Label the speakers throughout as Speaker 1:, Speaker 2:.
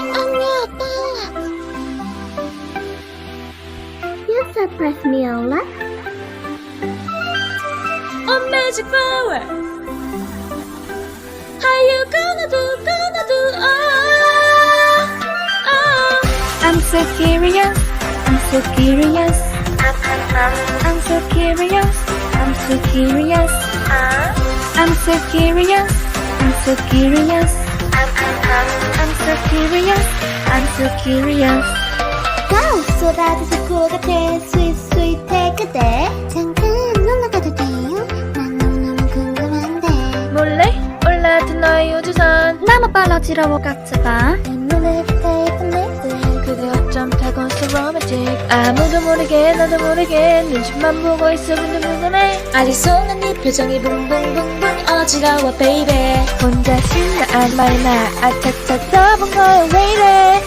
Speaker 1: Ang ngapa! You surprised me a.
Speaker 2: A magic power. How you gonna do, gonna do, oh, oh. I'm so curious, I'm so curious. I'm so curious, I'm so curious. Ah. I'm so curious, I'm so curious. I'm so curious, I'm so curious.
Speaker 1: 와우 쏟아져서 코 같아. 스윗 스윗해 그대. 잠깐 올라가도 돼요? 난 너무너무 궁금한데.
Speaker 2: 몰래? 올라든 너의 우주선
Speaker 1: 너무 빨라지러워 깍져봐. 이 눈에
Speaker 2: 어쩜 로맨틱 아무도 모르게 나도 모르게 눈치만 보고 있어 근데문근해 아직 속는 네 표정이 붕붕붕붕 어지러워 베이베 혼자 신나한 말나 아차차 떠본 거야 왜 이래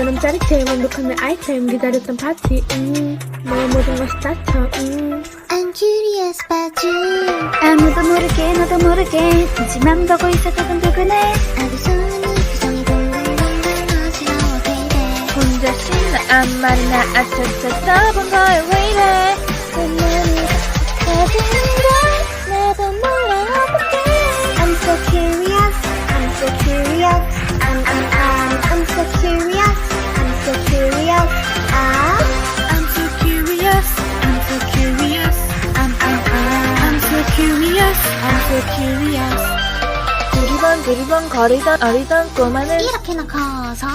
Speaker 3: 너무처럼 짜릿해 완벽한 내 아이템 기다렸던 파티. 음 너의 모든 것이 닥쳐 음.
Speaker 1: I'm curious about you. 아무도 모르게 너도 모르게. 눈치만 보고 있어 두근두근해 아주 소원이 표정이 둥둥둥둥 어지러워 baby
Speaker 2: 혼자 신나한 말나 아차차 떠본 거야 왜 이래?
Speaker 1: 내 맘이 커지는 걸 I'm so curious.
Speaker 2: 두리번 두리번 거리던 어리던 꼬마는
Speaker 1: 이렇게나 커서?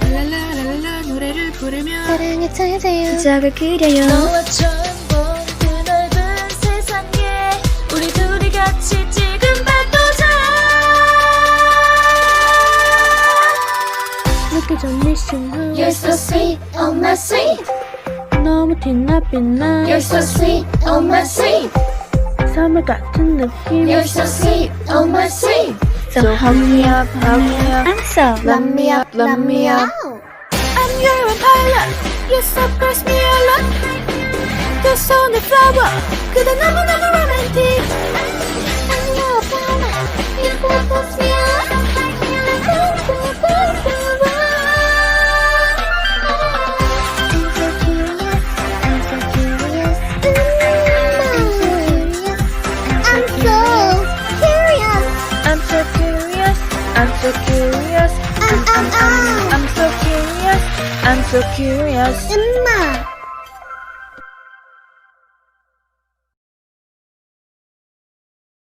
Speaker 2: 랄랄랄랄라 노래를 부르며
Speaker 1: 사랑에 찾아요.
Speaker 3: 시작을 그려요.
Speaker 2: 너와 처음 본 그 넓은 세상에 우리 둘이 같이 지금 바꾸자.
Speaker 3: 느껴져 미싱한
Speaker 2: You're so sweet, oh my sweet.
Speaker 3: 너무 빛나 빛나.
Speaker 2: You're so sweet, oh my sweet
Speaker 3: 선물 같은 느낌
Speaker 2: You're so sweet, oh my sweet
Speaker 3: So hug me up hug me up
Speaker 2: I'm so
Speaker 3: Love me up love me up
Speaker 1: 와우.
Speaker 2: I'm your pilot You surprise me a lot 그 손에 flower 그대 너무너 I'm so curious
Speaker 1: I'm, I'm, I'm.
Speaker 2: I'm so curious I'm so curious
Speaker 1: 엄마.